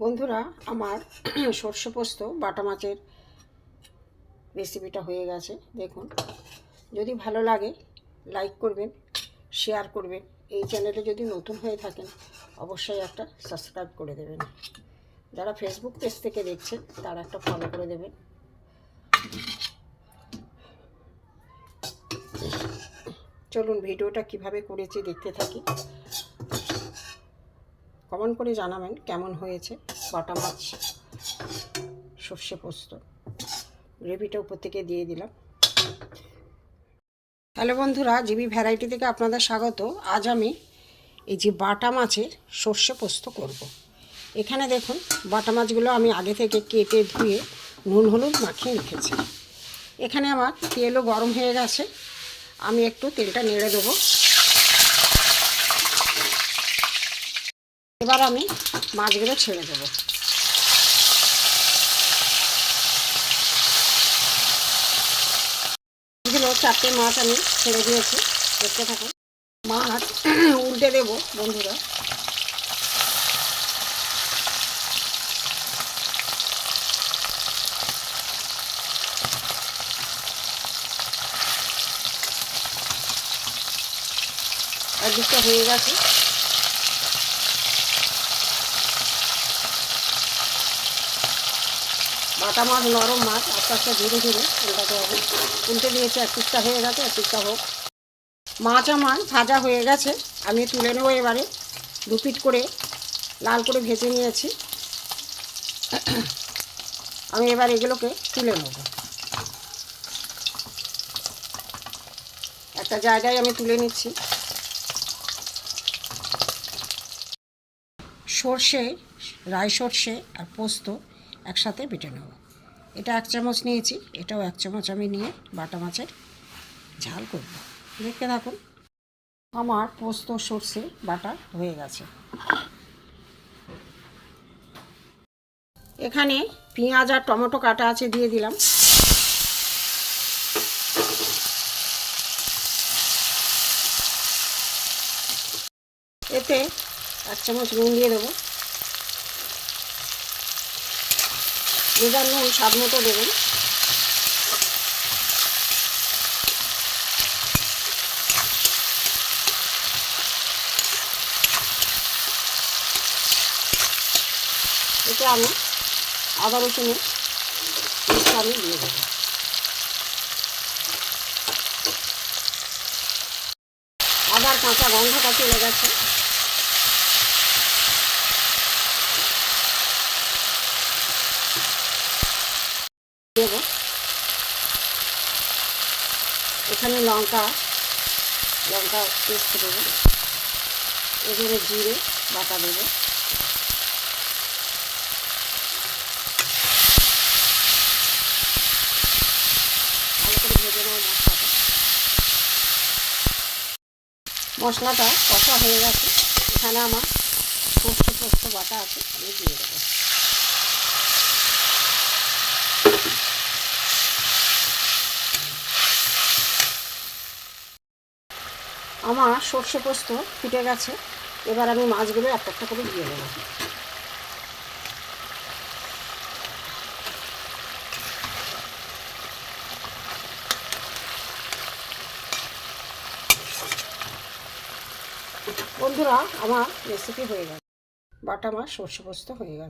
বন্ধুরা, আমার সর্ষে পোস্ত বাটা মাছের রেসিপিটা হয়ে গেছে, দেখুন। যদি ভালো লাগে, লাইক করবেন, শেয়ার করবেন। এই চ্যানেলে যদি নতুন হয়ে থাকেন, অবশ্যই একটা সাবস্ক্রাইব করে দেবেন। যারা ফেসবুক পেজ থেকে দেখছেন, তারা একটা ফলো করে দেবেন। চলুন, ভিডিওটা কীভাবে করেছি দেখতে থাকি। কমেন্ট করে জানাবেন কেমন হয়েছে বাটা মাছ সর্ষে পোস্ত। গ্রেভিটা উপর থেকে দিয়ে দিলাম। হ্যালো বন্ধুরা, জিবি ভ্যারাইটি থেকে আপনাদের স্বাগত। আজ আমি এই যে বাটা মাছের সর্ষে পোস্ত করব। এখানে দেখুন, বাটা মাছগুলো আমি আগে থেকে কেটে ধুয়ে নুন হলুদ মাখিয়ে রেখেছি। এখানে আমার তেলও গরম হয়ে গেছে। আমি একটু তেলটা নেড়ে দেবো। এবার আমি মাছগুলো ছেড়ে দেবো। চারটে মাছ আমি ছেড়ে দিয়েছি, দেখতে থাকুন। মাছ উল্টে দেবো বন্ধুরা। হয়ে গেছে। বাটা মাছ, নরম মাছ, আস্তে আস্তে ধীরে ধীরে উল্টাতে হবে উল্টে দিয়েছে, এক পিসটা হয়ে গেছে, এক পিসটা হোক। মাছ আমার ভাজা হয়ে গেছে, আমি তুলে নেব এবারে। দু পিট করে লাল করে ভেজে নিয়েছি। আমি এবার এগুলোকে তুলে নেব। একটা জায়গায় আমি তুলে নিচ্ছি। সর্ষে রায় সর্ষে আর পোস্ত একসাথে বেটে নেব। এটা এক চামচ নিয়েছি, এটাও এক চামচ আমি নিয়ে বাটা মাছের ঝাল করব। দেখতে থাকুন, আমার পোস্ত সর্ষে বাটা হয়ে গেছে। এখানে পেঁয়াজ আর টমেটো কাটা আছে দিয়ে দিলাম। এতে এক চামচ নুন দিয়ে দেবো। ভেজার নুন, স্বাদ মতো দেবেন। এতে আমি আদা পেস্ট আমি দিয়ে দেবো। আদার কাঁচা গন্ধটা চলে গেছে দেব এখানে লঙ্কা লঙ্কা পেস্ট দেবো। এখানে জিরে বাটা দেবো। ভালো করে মশলাটা। কষা হয়ে গেছে। এখানে আমার পোস্ত পোস্ত বাটা আছে, আমি দিয়ে দেবো। আমার সর্ষে পোস্ত ফিটে গেছে। এবার আমি মাছগুলো একটা একটা করে দিয়ে দেবো। বন্ধুরা, আমার রেসিপি হয়ে গেছে। বাটা মাছ সর্ষে পোস্ত হয়ে গেছে।